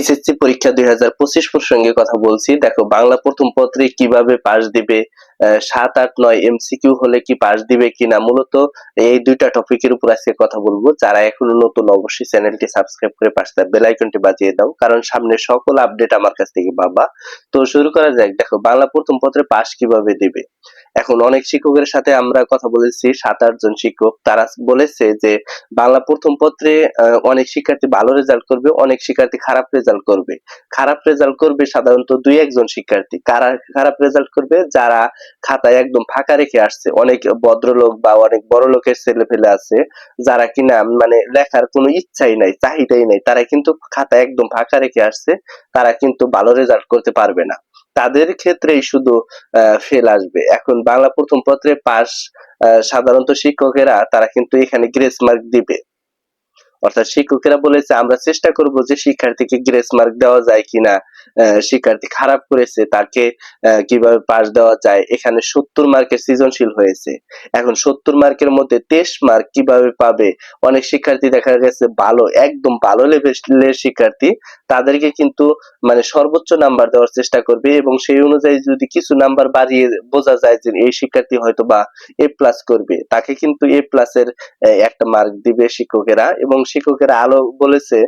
HSC পরীক্ষা দুই হাজার পঁচিশ প্রসঙ্গে কথা বলছি। দেখো, বাংলা প্রথম পত্রে কীভাবে পাস দিবে সাত আট নয় এমসিকিউ হলে কি পাস দিবে কিনা, মূলত এই দুইটা টপিকের উপর আজকে কথা বলব। যারা এখনও নতুন, অবশ্যই চ্যানেলটি সাবস্ক্রাইব করে পাশে বেল আইকনটি বাজিয়ে দাও, কারণ সামনে সকল আপডেট আমার কাছ থেকে পাবা। তো শুরু করা যাক। দেখো, বাংলা প্রথম পত্রে পাস কীভাবে দিবে? এখন অনেক শিক্ষকের সাথে আমরা কথা বলেছি, সাত আট জন শিক্ষক। তারা বলেছে যে, বাংলা প্রথম পত্রে অনেক শিক্ষার্থী ভালো রেজাল্ট করবে, অনেক শিক্ষার্থী খারাপ রেজাল্ট করবে। খারাপ রেজাল্ট করবে সাধারণত দুই একজন শিক্ষার্থী। কারা খারাপ রেজাল্ট করবে? যারা খাতায় একদম ফাঁকা রেখে আসছে। অনেক ভদ্রলোক বা অনেক বড় লোকের ছেলে ফেলে আছে, যারা কিনা মানে লেখার কোনো ইচ্ছাই নাই, চাহিদাই নাই, তারা কিন্তু খাতা একদম ফাঁকা রেখে আসছে, তারা কিন্তু ভালো রেজাল্ট করতে পারবে না। তাদের ক্ষেত্রেই শুধু ফেল আসবে। এখন বাংলা প্রথম পত্রে পাস সাধারণত শিক্ষকেরা তারা কিন্তু এখানে গ্রেস মার্ক দিবে। অর্থাৎ শিক্ষকেরা বলেছে, আমরা চেষ্টা করব যে শিক্ষার্থীকে গ্রেস মার্ক দেওয়া যায় কিনা। শিক্ষার্থী খারাপ করেছে, তাকে কীভাবে পাস দেওয়া যায়? এখানে সত্তর মার্কের সৃজনশীল হয়েছে। এখন সত্তর মার্কের মধ্যে তেইশ মার্ক কীভাবে পাবে? অনেক শিক্ষার্থী দেখা গেছে ভালো, একদম ভালো লেভেলের শিক্ষার্থী। তাদেরকে কিন্তু মানে সর্বোচ্চ নাম্বার দেওয়ার চেষ্টা করবে এবং সেই অনুযায়ী যদি কিছু নাম্বার বাড়িয়ে বোঝা যায় যে এই শিক্ষার্থী হয়তো বা এ প্লাস করবে, তাকে কিন্তু এ প্লাসের একটা মার্ক দিবে শিক্ষকেরা এবং শিক্ষকেরা আলো বলেছে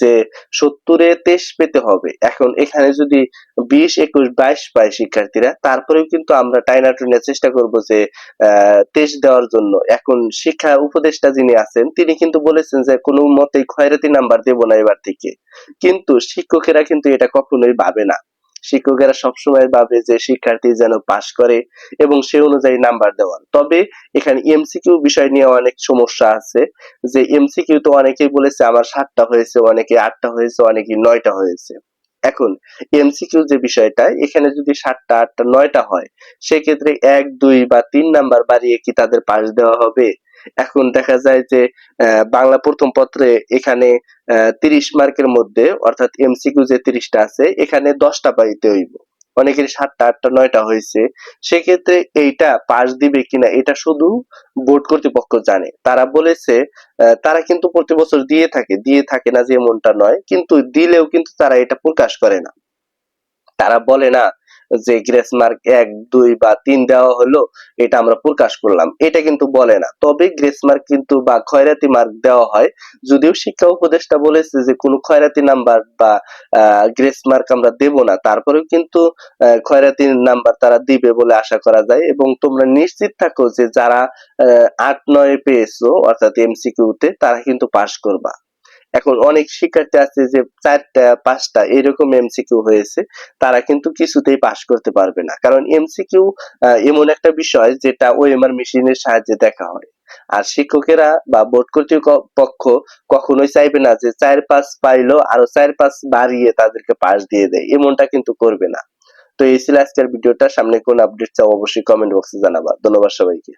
যে সত্তরে তেইশ পেতে হবে। এখন এখানে যদি বিশ একুশ বাইশ পায় শিক্ষার্থীরা তারপরেও কিন্তু আমরা টাইনা টুনের চেষ্টা করব যে আহ, দেওয়ার জন্য। এখন শিক্ষা উপদেষ্টা যিনি আছেন তিনি কিন্তু বলেছেন যে কোনো মতেই খয়রাতি নাম্বার দেব না এবার থেকে। কিন্তু শিক্ষকেরা কিন্তু এটা কখনোই ভাবে না। শিক্ষকেরা সবসময় ভাবে যে শিক্ষার্থী যেন পাশ করে এবং সে অনুযায়ী নাম্বার দেওয়ার। তবে এখানে এমসিকিউ বিষয় নিয়ে অনেক সমস্যা আছে। যে এমসিকিউ তো অনেকেই বলেছে, আমার সাতটা হয়েছে, অনেকে আটটা হয়েছে, অনেকে নয়টা হয়েছে। এখন এমসিকিউ যে বিষয়টা, এখানে যদি সাতটা, আটটা, নয়টা হয়, সেক্ষেত্রে এক, দুই বা তিন নাম্বার বাড়িয়ে কি তাদের পাস দেওয়া হবে? এখন দেখা যায় যে বাংলা প্রথম পত্রে এখানে তিরিশ মার্কের মধ্যে, অর্থাৎ এমসিকিউ যে তিরিশটা আছে, এখানে দশটা পাইতে হইব। অনেকের সাতটা, আটটা, নয়টা হয়েছে। সেক্ষেত্রে এইটা পাস দিবে কিনা, এটা শুধু বোর্ড কর্তৃপক্ষ জানে। তারা বলেছে তারা কিন্তু প্রতি বছর দিয়ে থাকে দিয়ে থাকে না যে এমনটা নয়, কিন্তু দিলেও কিন্তু তারা এটা প্রকাশ করে না। তারা বলে না যে গ্রেস মার্ক এক, দুই বা তিন দেওয়া হলো, এটা আমরা প্রকাশ করলাম। এটা কিন্তু বলে না। তবে গ্রেস মার্ক কিন্তু বা খয়রাতি মার্ক দেওয়া হয়। যদিও শিক্ষা উপদেষ্টা বলেছে যে কোনো খয়রাতি নাম্বার বা গ্রেস মার্ক আমরা দেব না। তারপরেও কিন্তু খয়রাতি নাম্বার তারা দিবে বলে আশা করা যায়। এবং তোমরা নিশ্চিত থাকো যে যারা আট, নয় পেয়েছ, অর্থাৎ এমসিকিউতে তারা কিন্তু পাশ করবা। এখন অনেক শিক্ষার্থী আছে যে চারটা, পাঁচটা এরকম এমসিকিউ হয়েছে, তারা কিন্তু কিছুতেই পাশ করতে পারবে না। কারণ এমসিকিউ এমন একটা বিষয় যেটা ওএমআর মেশিনের সাহায্যে দেখা হয়। আর শিক্ষকেরা বা বোর্ড কর্তৃপক্ষ কখনোই চাইবে না যে চার, পাঁচ পাইলো আরও চার, পাঁচ বাড়িয়ে তাদেরকে পাস দিয়ে দেয়। এমনটা কিন্তু করবে না। তো এই ছিল আজকের ভিডিওটা। সামনে কোন আপডেট চাও অবশ্যই কমেন্ট বক্সে জানাবা। ধন্যবাদ সবাইকে।